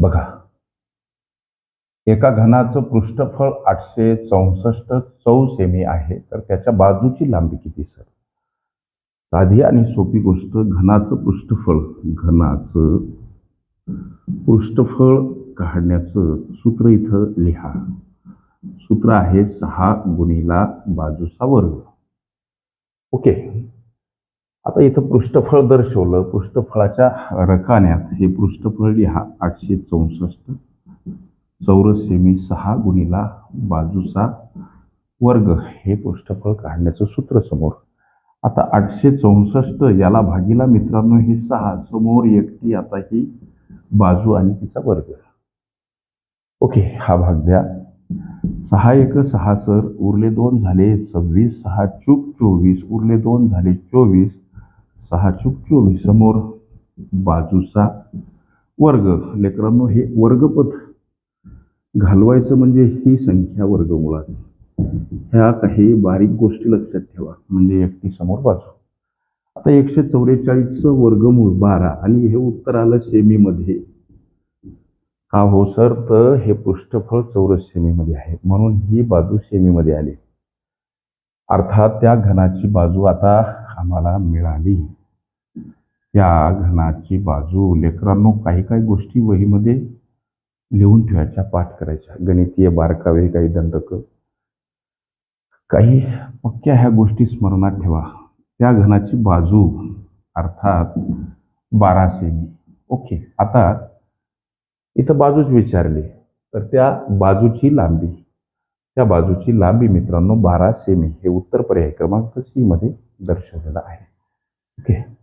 बघा. एका घनाचं पृष्ठफळ आठशे चौसष्ट चौ सेमी आहे तर त्याच्या बाजूची लांबी किती सर? साधी आणि सोपी गोष्ट घनाचं पृष्ठफळ घनाचं पृष्ठफळ काढण्याचं सूत्र इथं लिहा. सूत्र आहे सहा गुणिला बाजूचा वर्ग. ओके. आता इथं पृष्ठफळ दर्शवलं. पृष्ठफळाच्या रकान्यात हे पृष्ठफळ लिहा. आठशे चौसष्ट. चौरस सेमी सहा गुणिला बाजूचा वर्ग. हे पृष्ठफळ काढण्याचं सूत्र समोर. आता आठशे चौसष्ट याला भागीला मित्रांनो ही सहा. समोर एकटी आता ही बाजू आणि तिचा वर्ग. ओके हा भाग द्या. सहा एक सहा सर. उरले दोन झाले सव्वीस. सहा चूक चोवीस. उरले दोन झाले चोवीस. सहा चूक चोवीस समोर बाजूचा वर्ग. लेकरांनो हे वर्गपथ घालवायचं म्हणजे ही संख्या वर्गमुळात ह्या काही बारीक गोष्टी लक्षात ठेवा. म्हणजे एकटी समोर बाजू. आता एकशे चौवेचाळीसचं वर्गमूळ बारा आणि हे उत्तर आलं सेमीमध्ये. का हो सर? तर हे पृष्ठफळ चौरस सेमीमध्ये आहे. म्हणून ही बाजू सेमीमध्ये आली. अर्थात त्या घनाची बाजू आता आम्हाला मिळाली. त्या घनाची बाजू लेकरांनो काही काही गोष्टी वहीमध्ये लिहून ठेवायच्या पाठ करायच्या. गणितीय बारकावे काही दंडक. काही पक्क्या ह्या गोष्टी स्मरणात ठेवा. त्या घनाची बाजू अर्थात बारा सेमी. ओके आता इथं बाजूच विचारली. तर त्या बाजूची लांबी त्या बाजूची लांबी मित्रांनो बारा सेमी. हे उत्तर पर्याय क्रमांक सी मध्ये दर्शवलेलं आहे. ओके.